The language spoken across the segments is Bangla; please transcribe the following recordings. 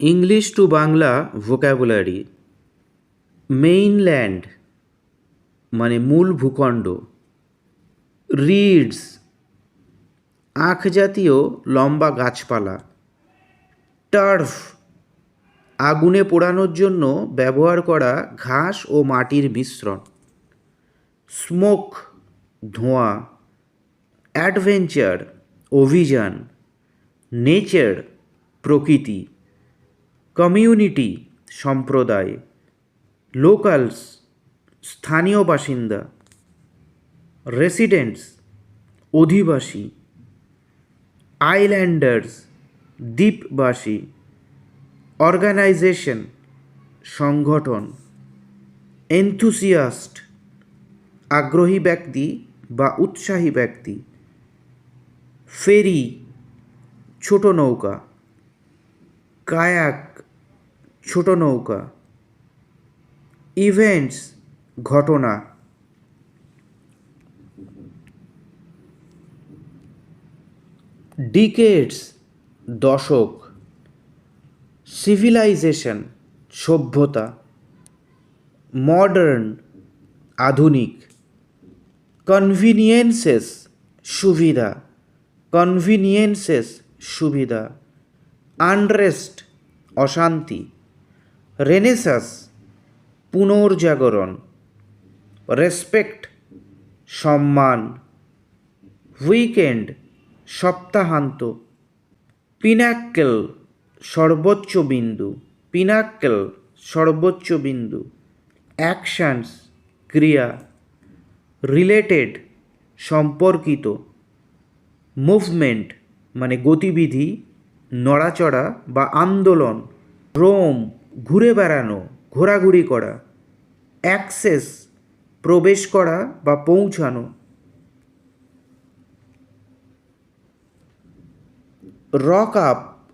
English to Bangla vocabulary mainland মানে মূল ভূখণ্ড রিডস আখ জাতীয় লম্বা গাছপালা টার্ফ আগুনে পোড়ানোর জন্য ব্যবহার করা ঘাস ও মাটির মিশ্রণ স্মোক ধোঁয়া অ্যাডভেঞ্চার অভিযান নেচার প্রকৃতি। কমিউনিটি সম্প্রদায়, লোকালস, স্থানীয় বাসিন্দা, রেসিডেন্টস, অধিবাসী, আইল্যান্ডার্স, দ্বীপবাসী, অর্গানাইজেশন, সংগঠন, এনথুসিয়াস্ট, আগ্রহী ব্যক্তি বা উৎসাহী ব্যক্তি, ফেরি, ছোট নৌকা, কায়াক ছোট নৌকা। ইভেন্টস, ঘটনা। ডিকেটস দশক। সিভিলাইজেশন, সভ্যতা। মডার্ন, আধুনিক। কনভিনিয়েন্সেস, সুবিধা। কনভিনিয়েন্সেস, সুবিধা। আনরেস্ট, অশান্তি। রেনেসাস, পুনর্জাগরণ, রেসপেক্ট, সম্মান, উইকেন্ড, সপ্তাহান্ত, পিনাক্কেল, সর্বোচ্চ বিন্দু, পিনাক্কেল, সর্বোচ্চ বিন্দু, অ্যাকশানস, ক্রিয়া, রিলেটেড, সম্পর্কিত, মুভমেন্ট মানে গতিবিধি, নড়াচড়া বা আন্দোলন, রোম ঘুরে বেড়ানো, ঘোরাঘুরি করা, অ্যাক্সেস, প্রবেশ করা বা পৌঁছানো। রক আপ,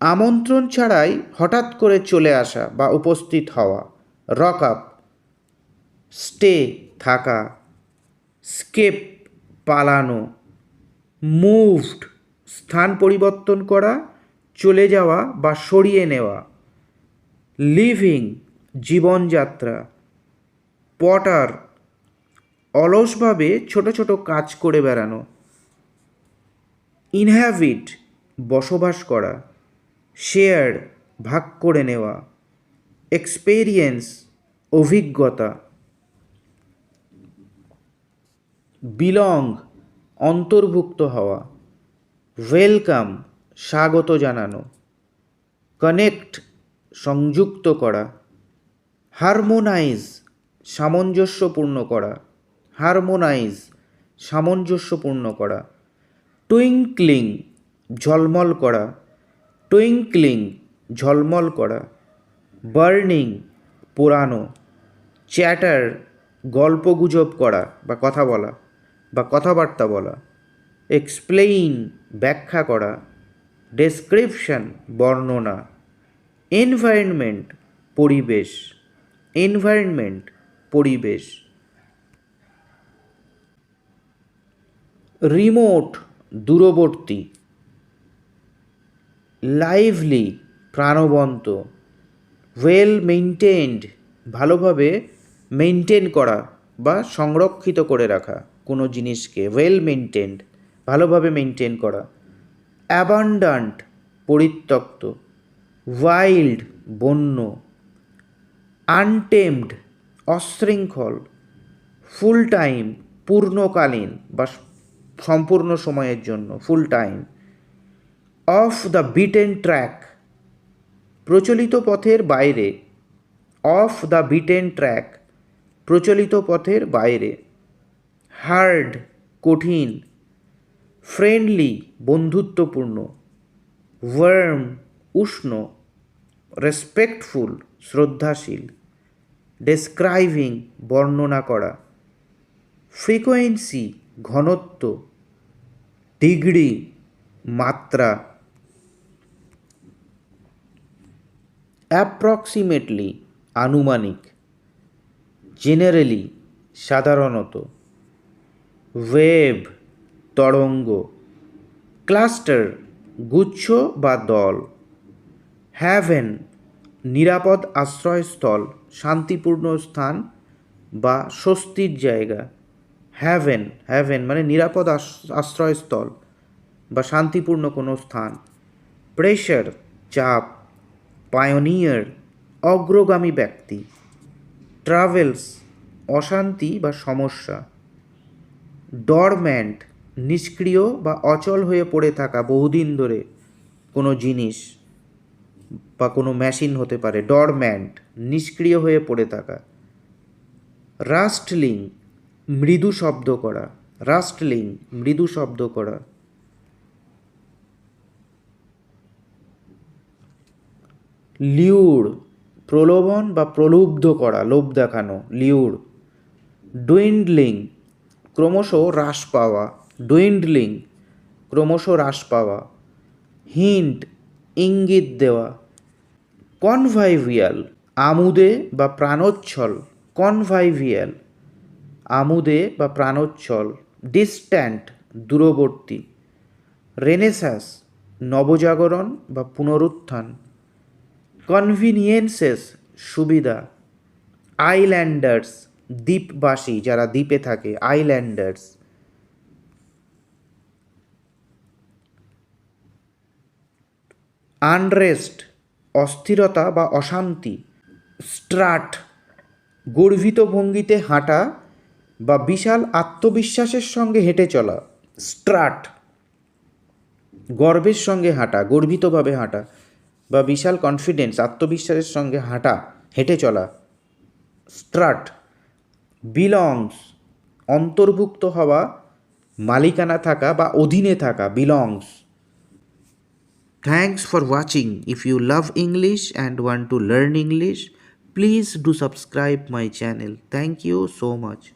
আমন্ত্রণ ছাড়াই হঠাৎ করে চলে আসা বা উপস্থিত হওয়া। রক আপ, স্টে থাকা, স্কেপ পালানো, মুভড, স্থান পরিবর্তন করা চলে যাওয়া বা সরিয়ে নেওয়া। লিভিং জীবনযাত্রা। পটার, অলসভাবে ছোট ছোট কাজ করে বেড়ানো। ইনহ্যাবিট বসবাস করা। শেয়ার ভাগ করে নেওয়া। এক্সপেরিয়েন্স অভিজ্ঞতা। বিলং অন্তর্ভুক্ত হওয়া। ওয়েলকাম স্বাগত জানানো। কানেক্ট সংযুক্ত করা। হারমোনাইজ সামঞ্জস্যপূর্ণ করা। হারমোনাইজ সামঞ্জস্যপূর্ণ করা। টুইঙ্কলিং ঝলমল করা। টুইঙ্কলিং ঝলমল করা। বার্নিং পোড়ানো চ্যাটার গল্পগুজব করা বা কথা বলা বা কথাবার্তা বলা। এক্সপ্লেইন ব্যাখ্যা করা। ডেসক্রিপশন বর্ণনা এনভায়রনমেন্ট পরিবেশ এনভায়রনমেন্ট পরিবেশ। রিমোট দূরবর্তী। লাইভলি প্রাণবন্ত। ওয়েল মেনটেন্ড ভালোভাবে মেনটেন করা বা সংরক্ষিত করে রাখা। কোনো জিনিসকে ওয়েল মেনটেন্ড ভালোভাবে মেনটেন করা। অ্যাবান্ডান্ট, পরিত্যক্ত, ওয়াইল্ড, বন্য, আনটেমড, অশৃঙ্খল ফুল টাইম পূর্ণকালীন বা সম্পূর্ণ সময়ের জন্য full time off the beaten track, প্রচলিত পথের বাইরে, অফ দ্য বিটেন ট্র্যাক, প্রচলিত পথের বাইরে, হার্ড, কঠিন ফ্রেন্ডলি বন্ধুত্বপূর্ণ ওয়ার্ম উষ্ণ রেসপেক্টফুল শ্রদ্ধাশীল ডেসক্রাইভিং বর্ণনা করা ফ্রিকোয়েন্সি ঘনত্ব ডিগ্রি মাত্রা অ্যাপ্রক্সিমেটলি আনুমানিক জেনারেলি সাধারণত ওয়েব তরঙ্গ। ক্লাস্টার, গুচ্ছ বা দল। হ্যাভেন, নিরাপদ আশ্রয়স্থল, শান্তিপূর্ণ স্থান বা স্বস্তির জায়গা। হ্যাভেন হ্যাভেন মানে নিরাপদ আশ- আশ্রয়স্থল বা শান্তিপূর্ণ কোনো স্থান। প্রেশার, চাপ, পায়োনিয়ার, অগ্রগামী ব্যক্তি। ট্রাভেলস, অশান্তি বা সমস্যা। ডরম্যান্ট নিষ্ক্রিয় বা অচল হয়ে পড়ে থাকা বহুদিন ধরে কোনো জিনিস বা কোনো মেশিন হতে পারে, ডরম্যান্ট, নিষ্ক্রিয় হয়ে পড়ে থাকা। রাস্টলিং, মৃদু শব্দ করা। রাস্টলিং, মৃদু শব্দ করা। লিউর প্রলোভন বা প্রলুব্ধ করা, লোভ দেখানো লিউর ডুইন্ডলিং, ক্রমশ হ্রাস পাওয়া। ডুইন্ডলিং ক্রমশ হ্রাস পাওয়া, হিন্ট ইঙ্গিত দেওয়া, কনভাইভিয়াল আমুদে বা প্রাণোচ্ছল, কনভাইভিয়াল আমুদে বা প্রাণোচ্ছল, ডিস্ট্যান্ট, দূরবর্তী, রেনেসাস, নবজাগরণ বা পুনরুত্থান, কনভিনিয়েন্সেস, সুবিধা, আইল্যান্ডার্স, দ্বীপবাসী যারা দ্বীপে থাকে, আইল্যান্ডার্স। আনরেস্ট অস্থিরতা বা অশান্তি, স্ট্রাট, গর্বিত ভঙ্গিতে হাঁটা বা বিশাল আত্মবিশ্বাসের সঙ্গে হেঁটে চলা, স্ট্রাট, গর্বের সঙ্গে হাঁটা, গর্বিতভাবে হাঁটা বা বিশাল কনফিডেন্স আত্মবিশ্বাসের সঙ্গে হাঁটা, হেঁটে চলা, স্ট্রাট বিলংস অন্তর্ভুক্ত হওয়া, মালিকানা থাকা বা অধীনে থাকা belongs Thanks for watching. If you love English and want to learn English, please do subscribe my channel. Thank you so much.